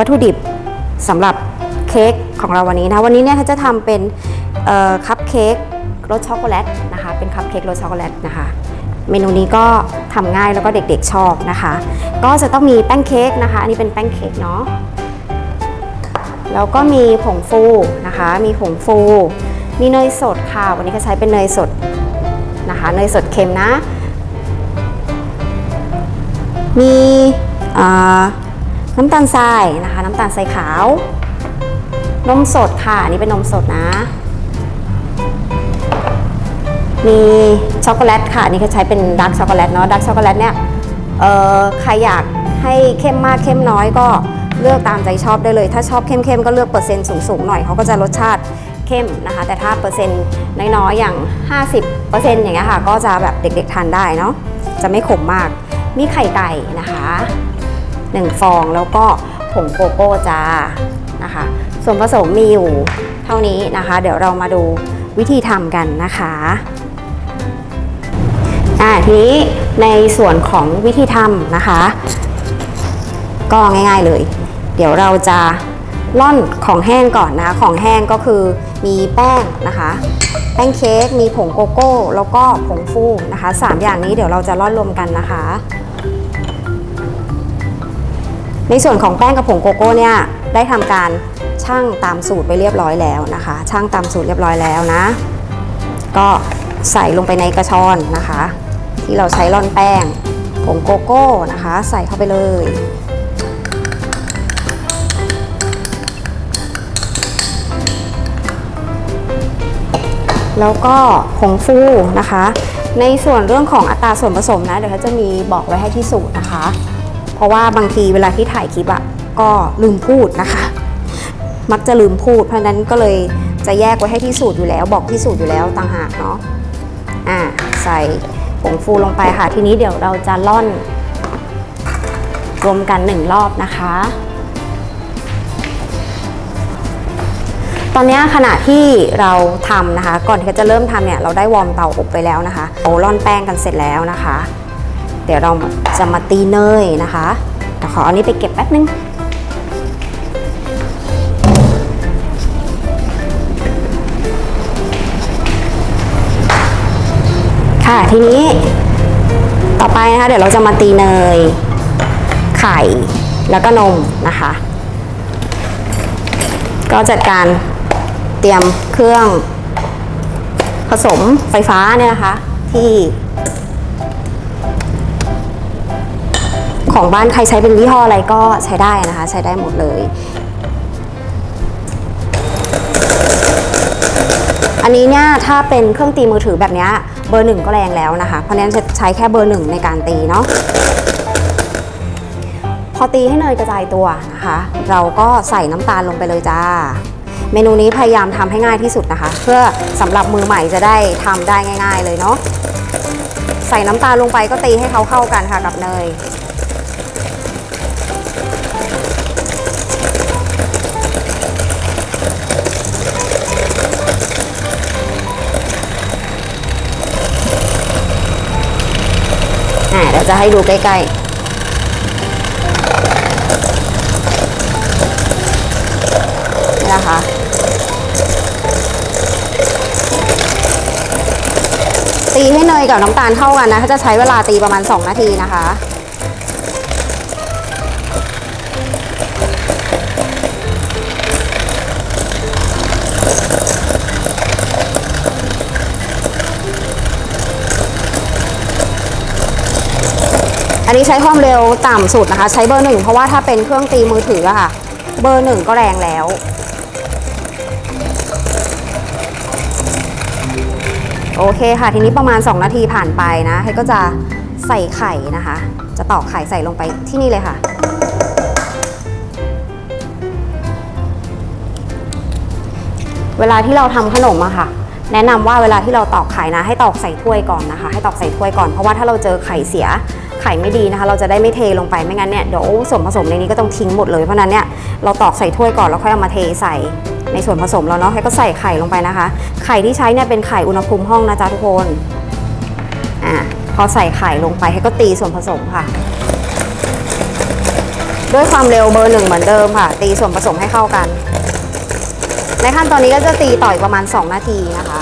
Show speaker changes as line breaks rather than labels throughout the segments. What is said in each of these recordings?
วัตถุดิบสำหรับเค้กของเราวันนี้นะวันนี้เนี่ยเขาจะทำเป็นคัพเค้กรสช็อกโกแลตนะคะเป็นคัพเค้กรสช็อกโกแลตนะคะเมนูนี้ก็ทำง่ายแล้วก็เด็กๆชอบนะคะ ก็จะต้องมีแป้งเค้กนะคะ อันนี้เป็นแป้งเค้กเนาะแล้วก็มีผงฟูนะคะ มีผงฟู มีเนยสดค่ะ วันนี้ก็ใช้เป็นเนยสดนะคะ เนยสดเค็มนะ มีอ่า น้ำตาลทรายนะคะ น้ำตาลทรายขาวนมสดค่ะอันนี้เป็นนมสดนะ มีช็อกโกแลตค่ะอันนี่ก็ใช้เป็นดาร์กช็อกโกแลตเนาะดาร์กช็อกโกแลตเนี่ยเอ่อใครอยากให้เข้มมากเข้มน้อยก็เลือกตามใจชอบได้เลย ถ้าชอบเข้มๆก็เลือกเปอร์เซ็นต์สูงๆหน่อยเขาก็จะรสชาติเข้มนะคะ แต่ถ้าเปอร์เซ็นต์น้อยๆอย่าง 50%อย่างเงี้ยค่ะ ก็จะแบบเด็กๆทานได้เนาะจะไม่ขมมาก มีไข่ไก่นะคะ 1 ฟอง แล้วก็ผงโกโก้จ้านะคะ ส่วนผสมมีอยู่เท่านี้นะคะ เดี๋ยวเรามาดูวิธีทำกันนะคะอ่าทีนี้ในส่วนของวิธีทำนะคะ ก็ง่ายๆเลย เดี๋ยวเราจะล่อนของแห้งก่อนนะคะของแห้งก็คือมีแป้งนะคะ แป้งเค้ก มีผงโกโก้ แล้วก็ผงฟูนะคะสามอย่างนี้เดี๋ยวเราจะล่อนรวมกันนะคะ ในส่วนของแป้งกับผงโกโก้เนี่ยได้ทำการชั่งตามสูตรไปเรียบร้อยแล้วนะคะชั่งตามสูตรเรียบร้อยแล้วนะ ก็ใส่ลงไปในกระชอนนะคะ ที่เราใช้ร่อนแป้งผงโกโก้นะคะ ใส่เข้าไปเลยแล้วก็ผงฟูนะคะ ในส่วนเรื่องของอัตราส่วนผสมนะ เดี๋ยวเขาจะมีบอกไว้ให้ที่สูตรนะคะ ราะว่าบางทีเวลาที่ถ่ายคลิปอะก็ลืมพูดนะคะ มักจะลืมพูด เพราะนั้นก็เลยจะแยกไว้ให้ที่สูตรอยู่แล้ว บอกที่สูตรอยู่แล้วต่างหากเนาะอ่าใส่ผงฟูลงไปค่ะ ทีนี้เดี๋ยวเราจะล่อนรวมกันหนึ่งรอบนะคะ ตอนนี้ขณะที่เราทำนะคะ ก่อนที่จะเริ่มทำเนี่ยเราได้วอร์มเตาอบไปแล้วนะคะโอ้ร่อนแป้งกันเสร็จแล้วนะคะ ดี๋ยวเราจะมาตีเนยนะคะเดี๋ยวขออันนี้ไปเก็บแป๊บนึงค่ะทีนี้ต่อไปนะคะเดี๋ยวเราจะมาตีเนย ไข่แล้วก็นมนะคะ ก็จัดการเตรียมเครื่องผสมไฟฟ้าเนี่ยนะคะที่ ของบ้านใครใช้เป็นยี่ห้ออะไรก็ใช้ได้นะคะ ใช้ได้หมดเลย อันนี้เนี่ยถ้าเป็นเครื่องตีมือถือแบบนี้เบอร์หนึ่งก็แรงแล้วนะคะ เพราะฉะนั้นจะใช้แค่เบอร์หนึ่งในการตีเนาะพอตีให้เนยกระจายตัวนะคะ เราก็ใส่น้ำตาลลงไปเลยจ้า เมนูนี้พยายามทำให้ง่ายที่สุดนะคะ เพื่อสำหรับมือใหม่จะได้ทำได้ง่าย ๆ เลยเนาะใส่น้ำตาลลงไปก็ตีให้เขาเข้ากันค่ะกับเนย เดี๋ยวจะให้ดูใกล้ๆนี่นะคะตีให้เนยกับน้ำตาลเข้ากันนะเขาจะใช้เวลาตีประมาณ 2 นาทีนะคะ อันนี้ใช้ความเร็วต่ำสุดนะคะ ใช้เบอร์หนึ่งเพราะว่าถ้าเป็นเครื่องตีมือถืออะค่ะ เบอร์หนึ่งก็แรงแล้ว โอเคค่ะ ทีนี้ประมาณ 2 นาทีผ่านไปนะให้ก็จะใส่ไข่นะคะ จะตอกไข่ใส่ลงไปที่นี่เลยค่ะเวลาที่เราทำขนมอะค่ะ แนะนำว่าเวลาที่เราตอกไข่นะ ให้ตอกใส่ถ้วยก่อนนะคะ ให้ตอกใส่ถ้วยก่อนเพราะว่าถ้าเราเจอไข่เสีย ไข่ไม่ดีนะคะ เราจะได้ไม่เทลงไปไม่งั้นเนี่ยเดี๋ยวส่วนผสมในนี้ก็ต้องทิ้งหมดเลยเพราะนั้นเนี่ยเราตอกใส่ถ้วยก่อนแล้วค่อยเอามาเทใส่ในส่วนผสมแล้วเนาะให้ก็ใส่ไข่ลงไปนะคะ ไข่ที่ใช้เนี่ยเป็นไข่อุณหภูมิห้องนะจ๊ะทุกคนอ่าพอใส่ไข่ลงไปให้ก็ตีส่วนผสมค่ะ ด้วยความเร็วเบอร์หนึ่งเหมือนเดิมค่ะ ตีส่วนผสมให้เข้ากัน ในขั้นตอนนี้ก็จะตีต่ออีกประมาณ 2 นาทีนะคะ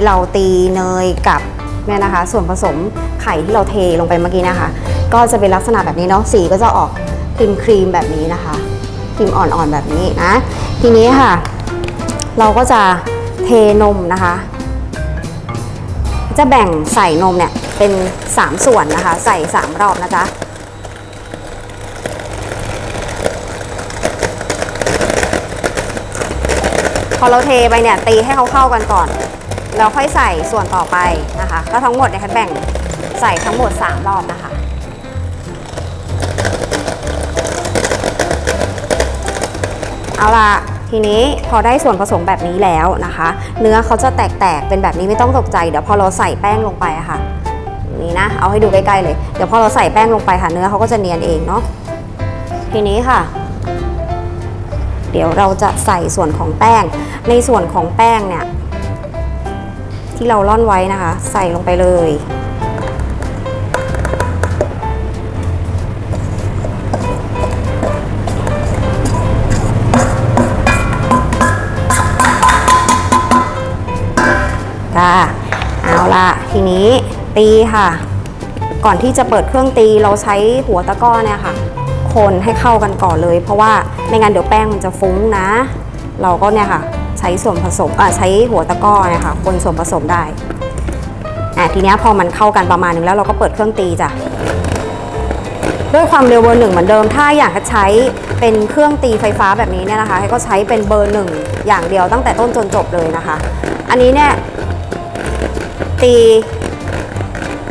นี้เราตีเนยกับเนี่ยนะคะ ส่วนผสมไข่ที่เราเทลงไปเมื่อกี้นะคะ ก็จะเป็นลักษณะแบบนี้เนาะสีก็จะออกครีมครีมแบบนี้นะคะครีมอ่อนๆแบบนี้นะทีนี้ค่ะ เราก็จะเทนมนะคะ จะแบ่งใส่นมเนี่ยเป็น 3 ส่วนนะคะ ใส่ 3 รอบนะจ๊ะพอเราเทไปเนี่ยตีให้เขาเข้ากันก่อน แล้วค่อยใส่ส่วนต่อไปนะคะ ก็ทั้งหมดเนี่ยแคทแบ่งใส่ทั้งหมด 3 รอบนะคะเอาละทีนี้พอได้ส่วนผสมแบบนี้แล้วนะคะ เนื้อเขาจะแตกๆเป็นแบบนี้ไม่ต้องตกใจ เดี๋ยวพอเราใส่แป้งลงไปอะค่ะนี่นะเอาให้ดูใกล้ๆเลย เดี๋ยวพอเราใส่แป้งลงไปค่ะเนื้อเขาก็จะเนียนเองเนาะทีนี้ค่ะ เดี๋ยวเราจะใส่ส่วนของแป้ง ในส่วนของแป้งเนี่ย ที่เราร่อนไว้นะคะ ใส่ลงไปเลยค่ะเอาละทีนี้ตีค่ะ ก่อนที่จะเปิดเครื่องตีเราใช้หัวตะกร้อเนี่ยค่ะ คนให้เข้ากันก่อนเลย เพราะว่าไม่งั้นเดี๋ยวแป้งมันจะฟุ้งนะ เราก็เนี่ยค่ะ ใช้ส่วนผสมใช้หัวตะก้อนี่ยค่ะคนส่วนผสมได้อะทีนี้พอมันเข้ากันประมาณนึงแล้วเราก็เปิดเครื่องตีจ้ะด้วยความเร็วเบอร์หนึ่งเหมือนเดิม ถ้าอยากจะใช้เป็นเครื่องตีไฟฟ้าแบบนี้เนี่ยนะคะ ให้ก็ใช้เป็นเบอร์หนึ่งอย่างเดียวตั้งแต่ต้นจนจบเลยนะคะ อันนี้เนี่ยตี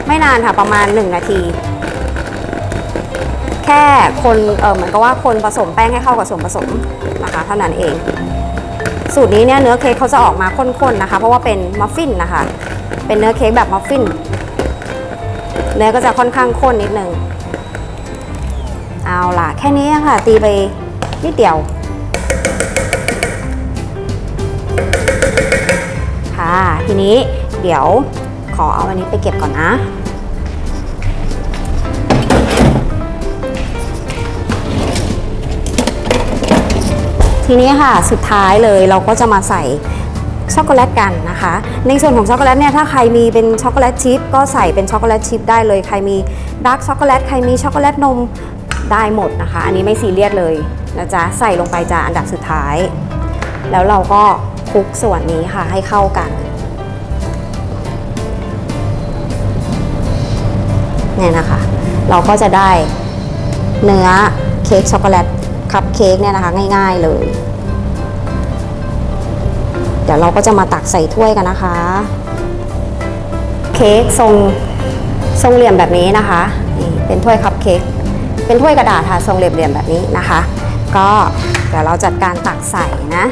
ไม่นานค่ะประมาณ 1 นาที แค่คนเออเหมือนกับว่าคนผสมแป้งให้เข้ากับส่วนผสมนะคะเท่านั้นเอง สูตรนี้เนี่ยเนื้อเค้กเขาจะออกมาข้นๆนะคะ เพราะว่าเป็นมัฟฟินนะคะ เป็นเนื้อเค้กแบบมัฟฟิน เนื้อก็จะค่อนข้างข้นนิดนึง เอาล่ะ แค่นี้ค่ะ ตีไปนิดเดียว ค่ะ ทีนี้เดี๋ยวขอเอาอันนี้ไปเก็บก่อนนะ ทีนี้ค่ะสุดท้ายเลยเราก็จะมาใส่ช็อกโกแลตกันนะคะ ในส่วนของช็อกโกแลตเนี่ยถ้าใครมีเป็นช็อกโกแลตชิพก็ใส่เป็นช็อกโกแลตชิพได้เลยใครมีดาร์กช็อกโกแลตใครมีช็อกโกแลตนมได้หมดนะคะ อันนี้ไม่ซีเรียสเลยนะจ๊ะใส่ลงไปจ้ะอันดับสุดท้าย แล้วเราก็คลุกส่วนนี้ค่ะให้เข้ากันเนี่ยนะคะ เราก็จะได้เนื้อเค้กช็อกโกแลต คัพเค้กเนี่ยนะคะง่ายๆเลย เดี๋ยวเราก็จะมาตักใส่ถ้วยกันนะคะ เค้กทรงทรงเหลี่ยมแบบนี้นะคะนี่เป็นถ้วยคัพเค้กเป็นถ้วยกระดาษค่ะทรงเหลี่ยมๆแบบนี้นะคะ ก็เดี๋ยวเราจัดการตักใส่นะ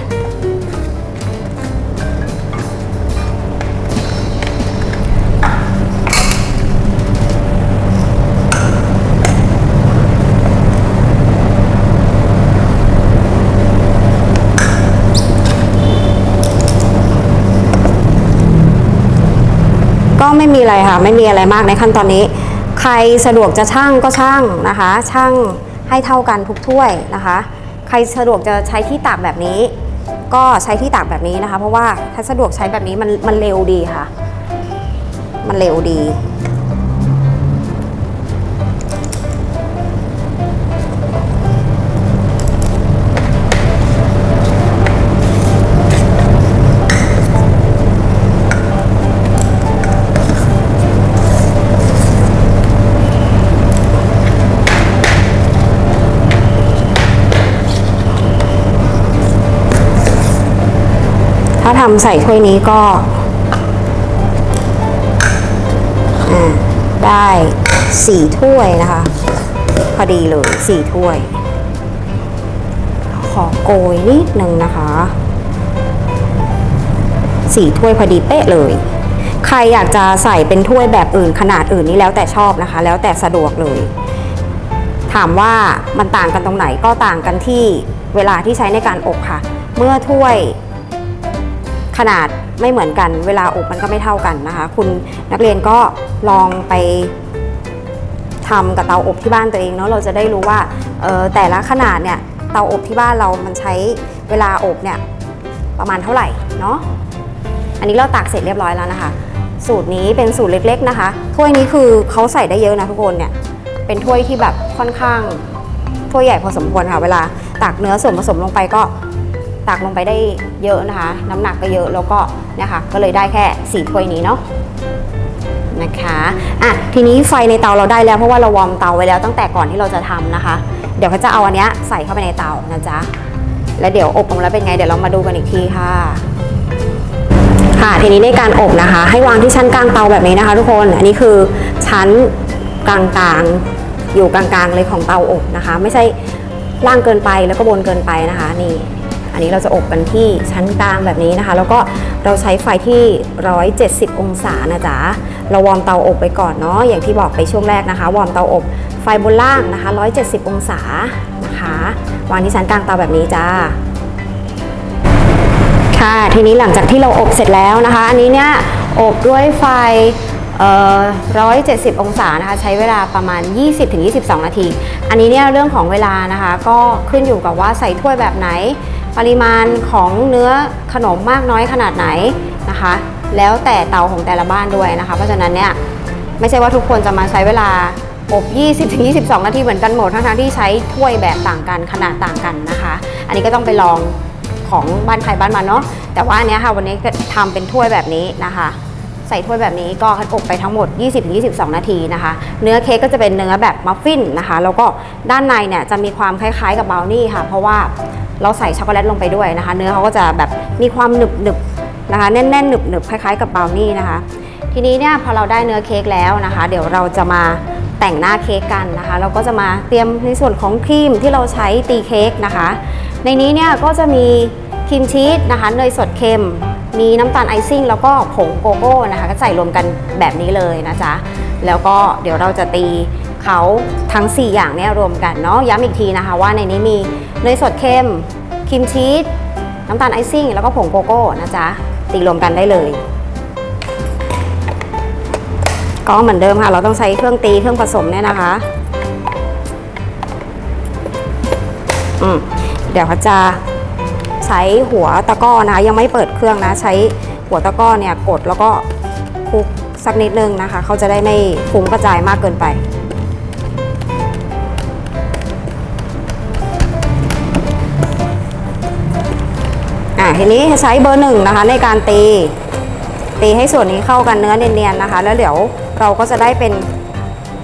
ก็ไม่มีอะไรค่ะ ไม่มีอะไรมากในขั้นตอนนี้ ใครสะดวกจะช่างก็ช่างนะคะ ช่างให้เท่ากันทุกถ้วยนะคะ ใครสะดวกจะใช้ที่ตากแบบนี้ ก็ใช้ที่ตากแบบนี้นะคะ เพราะว่าถ้าสะดวกใช้แบบนี้มันมันเร็วดีค่ะ มันเร็วดี ทำใส่ถ้วยนี้ก็ได้สี่ถ้วยนะคะ พอดีเลยสี่ถ้วย ขอโกยนิดนึงนะคะสี่ถ้วยพอดีเป๊ะเลย ใครอยากจะใส่เป็นถ้วยแบบอื่นขนาดอื่นนี่แล้วแต่ชอบนะคะ แล้วแต่สะดวกเลย ถามว่ามันต่างกันตรงไหนก็ต่างกันที่เวลาที่ใช้ในการอบค่ะ เมื่อถ้วย ขนาดไม่เหมือนกัน เวลาอบมันก็ไม่เท่ากันนะคะ คุณนักเรียนก็ลองไปทำกับเตาอบที่บ้านตัวเองเนาะเราจะได้รู้ว่าออแต่ละขนาดเนี่ยเตาอบที่บ้านเรามันใช้เวลาอบเนี่ยประมาณเท่าไหร่เนาะอันนี้เราตักเสร็จเรียบร้อยแล้วนะคะ สูตรนี้เป็นสูตรเล็ก ๆนะคะ ถ้วยนี้คือเขาใส่ได้เยอะนะทุกคนเนี่ยเป็นถ้วยที่แบบค่อนข้างถ้วยใหญ่พอสมควรค่ะ เวลาตักเนื้อส่วนผสมลงไปก็ ตักลงไปได้เยอะนะคะ น้ำหนักก็เยอะแล้วก็เนี่ยค่ะก็เลยได้แค่สี่ถ้วยนี้เนาะนะคะอะทีนี้ไฟในเตาเราได้แล้วเพราะว่าเราวอร์มเตาไว้แล้วตั้งแต่ก่อนที่เราจะทำนะคะ เดี๋ยวเขาจะเอาอันเนี้ยใส่เข้าไปในเตานะจ๊ะแล้วเดี๋ยวอบลงแล้วเป็นไงเดี๋ยวเรามาดูกันอีกทีค่ะค่ะทีนี้ในการอบนะคะ ให้วางที่ชั้นกลางเตาแบบนี้นะคะ ทุกคนอันนี้คือชั้นกลางๆอยู่กลางๆเลยของเตาอบนะคะ ไม่ใช่ล่างเกินไปแล้วก็บนเกินไปนะคะนี่ อันนี้เราจะอบกันที่ชั้นกลางแบบนี้นะคะ แล้วก็เราใช้ไฟที่ 170 องศานะจ๊ะเราวอร์มเตาอบไปก่อนเนาะอย่างที่บอกไปช่วงแรกนะคะ วอร์มเตาอบไฟบนล่างนะคะ 170 องศานะคะวางที่ชั้นกลางเตาแบบนี้จ้าค่ะทีนี้หลังจากที่เราอบเสร็จแล้วนะคะ อันนี้เนี่ยอบด้วยไฟเอ่อ170 องศานะคะ ใช้เวลาประมาณ 20-22 นาที อันนี้เนี่ยเรื่องของเวลานะคะ ก็ขึ้นอยู่กับว่าใส่ถ้วยแบบไหน ปริมาณของเนื้อขนมมากน้อยขนาดไหนนะคะ แล้วแต่เตาของแต่ละบ้านด้วยนะคะ เพราะฉะนั้นเนี่ยไม่ใช่ว่าทุกคนจะมาใช้เวลาอบ20-22 นาทีเหมือนกันหมด ทั้งๆที่ใช้ถ้วยแบบต่างกันขนาดต่างกันนะคะ อันนี้ก็ต้องไปลองของบ้านใครบ้านมันเนาะแต่ว่าอันเนี้ยค่ะวันนี้ทำเป็นถ้วยแบบนี้นะคะ ใส่ถ้วยแบบนี้ก็อบไปทั้งหมด 20-22 นาทีนะคะ เนื้อเค้กก็จะเป็นเนื้อแบบมัฟฟินนะคะ แล้วก็ด้านในเนี่ยจะมีความคล้ายๆ กับบราวนี่ค่ะ เพราะว่าเราใส่ช็อกโกแลตลงไปด้วยนะคะ เนื้อเขาก็จะแบบมีความหนึบๆนะคะ แน่นๆหนึบๆคล้ายๆ กับบราวนี่นะคะ ทีนี้เนี่ยพอเราได้เนื้อเค้กแล้วนะคะ เดี๋ยวเราจะมาแต่งหน้าเค้กกันนะคะ เราก็จะมาเตรียมในส่วนของครีมที่เราใช้ตีเค้กนะคะ ในนี้เนี่ยก็จะมีครีมชีสนะคะ เนยสดเค็ม มีน้ำตาลไอซิ่งแล้วก็ผงโกโก้นะคะ ก็ใส่รวมกันแบบนี้เลยนะจ๊ะ แล้วก็เดี๋ยวเราจะตีเขาทั้ง 4 อย่างเนี่ยรวมกันเนาะย้ำอีกทีนะคะ ว่าในนี้มีเนยสดเค็มครีมชีสน้ำตาลไอซิ่งแล้วก็ผงโกโก้นะจ๊ะ ตีรวมกันได้เลย ก็เหมือนเดิมค่ะ เราต้องใช้เครื่องตีเครื่องผสมเนี่ยนะคะอืมเดี๋ยวเขาจะ ใช้หัวตะก้อนะคะยังไม่เปิดเครื่องนะ ใช้หัวตะก้อเนี่ยกดแล้วก็คลุกสักนิดนึงนะคะ เขาจะได้ไม่ฟุ้งกระจายมากเกินไปอะทีนี้ใช้เบอร์หนึ่งนะคะในการตี ตีให้ส่วนนี้เข้ากันเนื้อเนียนๆนะคะ แล้วเดี๋ยวเราก็จะได้เป็น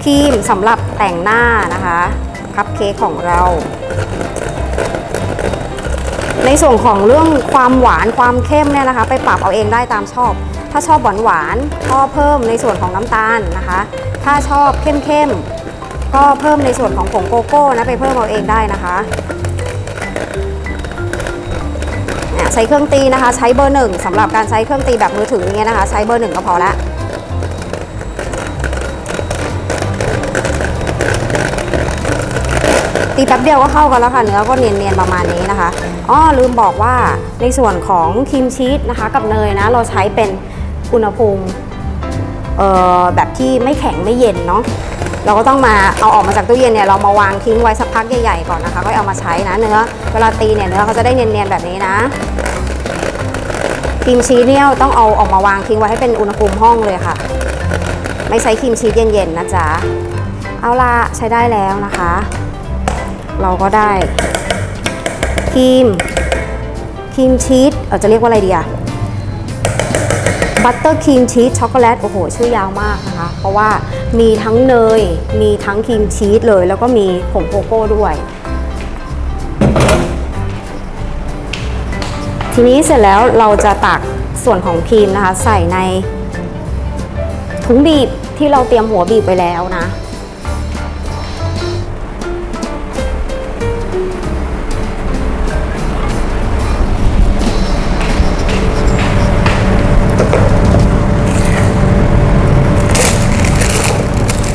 ครีมสำหรับแต่งหน้านะคะ คัพเค้กของเรา ส่วนของเรื่องความหวานความเข้มเนี่ยนะคะ ไปปรับเอาเองได้ตามชอบ ถ้าชอบหวานหวานก็เพิ่มในส่วนของน้ำตาลนะคะ ถ้าชอบเข้มเข้มก็เพิ่มในส่วนของผงโกโก้นะไปเพิ่มเอาเองได้นะคะเนี่ยใช้เครื่องตีนะคะ ใช้เบอร์หนึ่งสำหรับการใช้เครื่องตีแบบมือถืออย่างเงี้ยนะคะ ใช้เบอร์หนึ่งก็พอละ แป๊บเดียวก็เข้ากันแล้วค่ะ เนื้อก็เนียนๆประมาณนี้นะคะอ้อลืมบอกว่าในส่วนของครีมชีสนะคะ กับเนยนะ เราใช้เป็นอุณหภูมิแบบที่ไม่แข็งไม่เย็นเนาะเราก็ต้องมาเอาออกมาจากตู้เย็นเนี่ยเรามาวางทิ้งไว้สักพักใหญ่ๆก่อนนะคะก็เอามาใช้นะเนื้อเวลาตีเนี่ยเนื้อเขาจะได้เนียนๆแบบนี้นะครีมชีสเนี่ยต้องเอาออกมาวางทิ้งไว้ให้เป็นอุณหภูมิห้องเลยค่ะ ไม่ใช้ครีมชีสเย็นๆนะจ๊ะเอาละใช้ได้แล้วนะคะ เราก็ได้ครีมครีมชีสเออจะเรียกว่าอะไรดีอะบัตเตอร์ครีมชีสช็อกโกแลตโอ้โห ชื่อยาวมากนะคะ เพราะว่ามีทั้งเนย มีทั้งครีมชีสเลย แล้วก็มีผงโกโก้ด้วย ทีนี้เสร็จแล้วเราจะตักส่วนของครีมนะคะ ใส่ในถุงบีบที่เราเตรียมหัวบีบไปแล้วนะ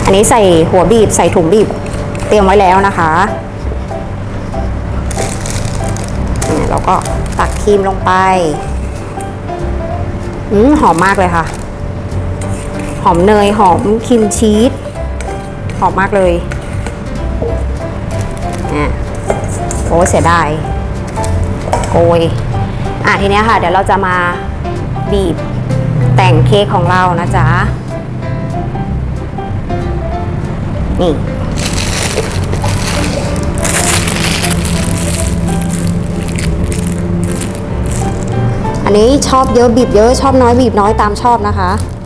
อันนี้ใส่หัวบีบใส่ถุงบีบเตรียมไว้แล้วนะคะเนี่ยเราก็ตักครีมลงไปอืมหอมมากเลยค่ะ หอมเนยหอมครีมชีสหอมมากเลยอะโอ้เสียดายโกยอะทีเนี้ยค่ะ เดี๋ยวเราจะมาบีบแต่งเค้กของเรานะจ๊ะ นี่อันนี้ชอบเยอะบีบเยอะชอบน้อยบีบน้อยตามชอบนะคะอะ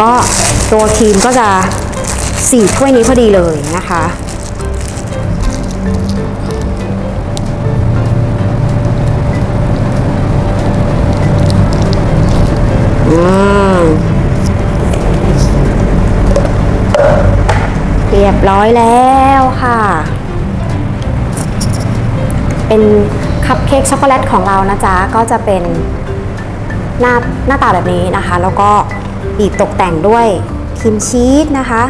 ก็ตัวครีมก็จะสี่ถ้วยนี้พอดีเลยนะคะ เรียบร้อยแล้วค่ะ เป็นคัพเค้กช็อกโกแลตของเรานะจ๊ะ ก็จะเป็นหน้าหน้าตาแบบนี้นะคะ แล้วก็ บีบตกแต่งด้วยครีมชีสนะคะ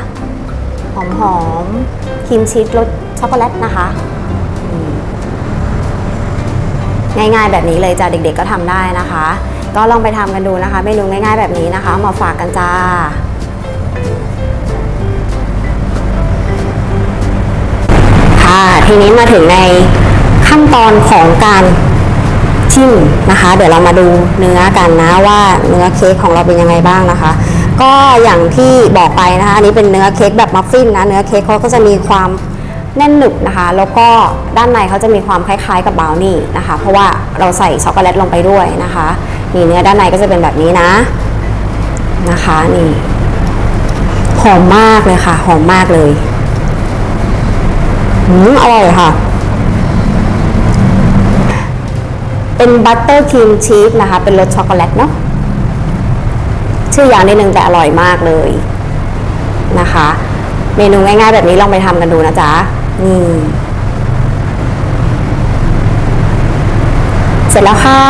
หอมหอมๆครีมชีสรสช็อกโกแลตนะคะ ง่ายๆแบบนี้เลยจ้ะเด็กๆก็ทำได้นะคะ ก็ลองไปทำกันดูนะคะเมนูง่ายๆแบบนี้นะคะมาฝากกันจ้าค่ะทีนี้มาถึงในขั้นตอนของการ ชิมนะคะ เดี๋ยวเรามาดูเนื้อกันนะว่าเนื้อเค้กของเราเป็นยังไงบ้างนะคะ ก็อย่างที่บอกไปนะคะอันนี้เป็นเนื้อเค้กแบบมัฟฟินนะเนื้อเค้กเขาก็จะมีความแน่นหนึบนะคะ แล้วก็ด้านในเขาจะมีความคล้ายๆกับบราวนี่นะคะ เพราะว่าเราใส่ช็อกโกแลตลงไปด้วยนะคะนี่เนื้อด้านในก็จะเป็นแบบนี้นะนะคะนี่หอมมากเลยค่ะ หอมมากเลยอืมอร่อยค่ะ เป็นบัตเตอร์ครีมชีสนะคะ เป็นรสช็อกโกแลตเนาะชื่อยาวนิดนึงแต่อร่อยมากเลยนะคะ เมนูง่ายๆแบบนี้ลองไปทำกันดูนะจ๊ะนี่เสร็จแล้วค่ะ